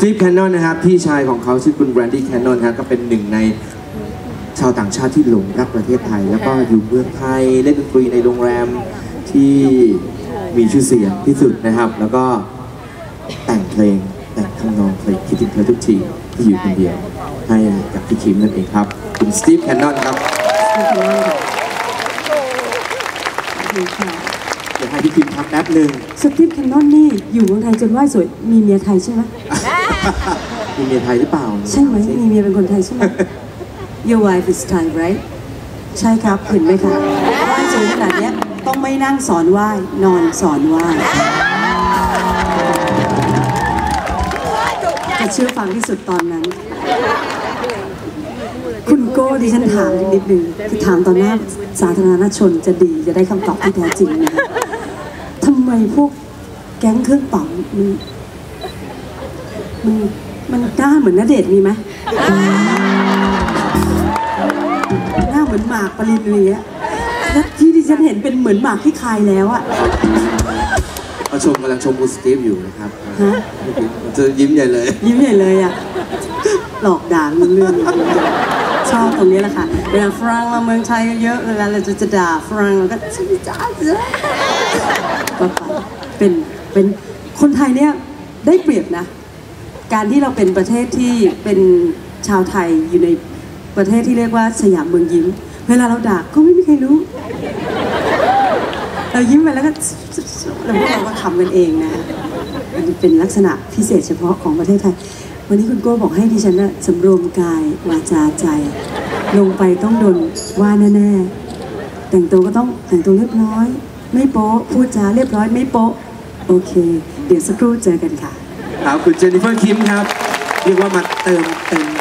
ตีฟแคนนอนนะครับพี่ชายของเขาชื่อคุณแบรนดี้แคนนอนครับก็เป็นหนึ่งในชาวต่างชาติที่หลงรักประเทศไทย แล้วก็อยู่เมืองไทยเล่นดนตรีในโรงแรมที่มีชื่อเสียงที่สุดนะครับ แล้วก็แต่งเพลงแต่งทำนองเพลงคิดถึงเธอทุกทีที่อยู่คนเดียวให้กับพี่คิมนั่นเองครับ คุณสตีฟแคนนอนครับดีค่ะเดี๋ยวให้พี่คิมพักแป๊บหนึ่งสตีฟแคนนอนนี่อยู่เมืองไทยจนไหว้สวยมีเมียไทยใช่ไหม มีเมียไทยหรือเปล่าใช่ไหมมีเมียเป็นคนไทยใช่ไหม Your wife is Thai right ใช่ครับเห็นไหมคะไหว้สวยขนาดเนี้ยต้องไม่นั่งสอนไหว้นอนสอนไหว้จะเชื่อฟังที่สุดตอนนั้น คุณโก้ดิฉันถามนิดนึงคือถามต่อหน้าสาธารณชนจะดีจะได้คำตอบที่แท้จริงนะคะทำไมพวกแก๊งเครื่องเป่ามัน มันมันหน้าเหมือนนเดชน์มีไหมหน้าเหมือนหมากปรินเลยอะแล้วที่ดิฉันเห็นเป็นเหมือนหมากที่คายแล้วอะเราชมกำลังชมคุณสตีฟอยู่นะครับฮะจะยิ้มใหญ่เลย ยิ้มใหญ่เลยอะหลอกด่าเรื่องชอบตรงนี้แหละค่ะเวลาฝรั่งมาเมืองไทยเยอะเวลาเราจะจะด่าฝรั่งเราก็จ้าจ้าก็ไปเป็นเป็นคนไทยเนี่ยได้เปรียบนะ การที่เราเป็นประเทศที่เป็นชาวไทยอยู่ในประเทศที่เรียกว่าสยามเมืองยิ้ม เวลาเราด่าก็ไม่มีใครรู้ เรายิ้มไปแล้วก็เราพวกเราก็ขำกันเองนะอันเป็นลักษณะพิเศษเฉพาะของประเทศไทย วันนี้คุณโก้บอกให้ดิฉันนะสำรวมกายวาจาใจ ลงไปต้องโดนว่าแน่ๆ แต่งตัวก็ต้องแต่งตัวเรียบร้อย ไม่โป๊ะพูดจาเรียบร้อยไม่โป๊ะ โอเค เดี๋ยวสักครู่เจอกันค่ะ ครับคุณเจนนิเฟอร์คิมครับ เรียกว่ามาเติมเต็ม